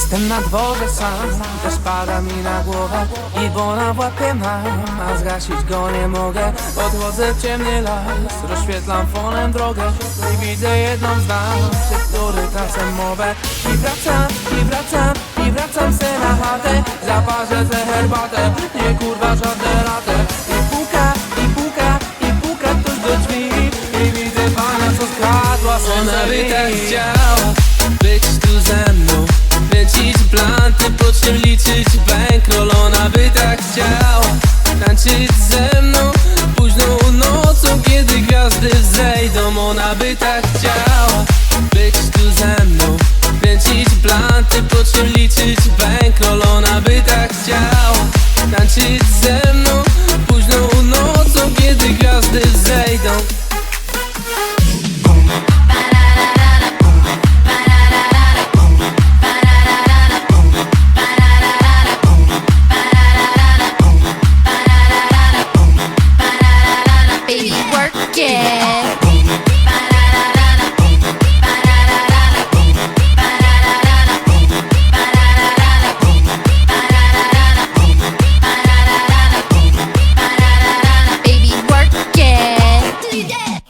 Jestem na dworze sam, też pada mi na głowę I bona w łapie mam, a zgasić go nie mogę. Odchodzę w ciemny las, rozświetlam fonem drogę I widzę jedną z nas, przy który tracę mowę. I wracam, i wracam, i wracam se na chatę Zaparzę se herbatę, nie kurwa żadne latę I puka, i puka, i puka ktoś do drzwi I widzę pana, co skradła se Ona by tak chciała być razem liczyć bankroll Ona by tak chciał. Tańczyć ze mną Późną nocą, kiedy gwiazdy wzejdą Ona by tak chciała. Być tu ze mną Kręcić planty, po czym liczyć bankroll Ona by tak chciał tańczyć ze mną Późną nocą, kiedy gwiazdy wzejdą. Yeah.